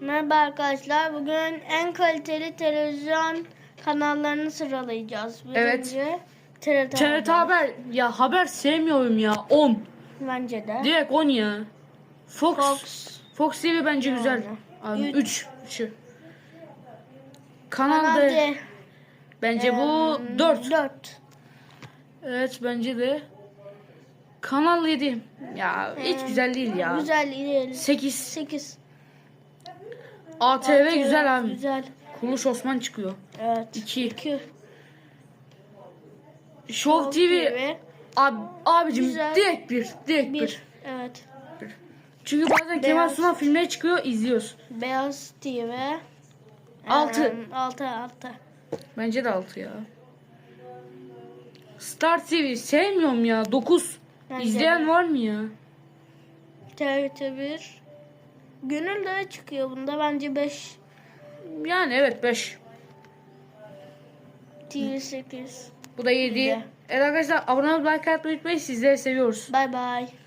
Merhaba arkadaşlar. Bugün en kaliteli televizyon kanallarını sıralayacağız. Evet. Birinci TRT, TRT Haber. Ya haber sevmiyorum ya. 10. Bence de. Direkt 10 ya. Fox. Fox. Fox, TV bence güzel. Abi Üç. 3. Şu. Kanal Kanal D. D. Bence bu Em, 4. Dört. Evet bence de. Kanal 7. Ya hiç güzel değil ya. Güzel değil. 8. 8. ATV güzel abi. Güzel. Kuluş Osman çıkıyor. Evet. 2. 2. Show TV. Ab, abicim Güzel. direkt bir. Direkt bir. 1. Evet. Çünkü bazen Kemal. Sunal filmleri çıkıyor izliyoruz. Beyaz TV. Altı. 6 6. Bence de 6 ya. Star TV sevmiyorum ya. 9. Bence İzleyen de. var mı ya? TRT 1. Gönül de çıkıyor bunda. Bence 5. Yani evet 5. TV 8. Bu da 7. Yedi. Evet arkadaşlar abone olmayı like atmayı unutmayın. Sizleri seviyoruz. Bye bye.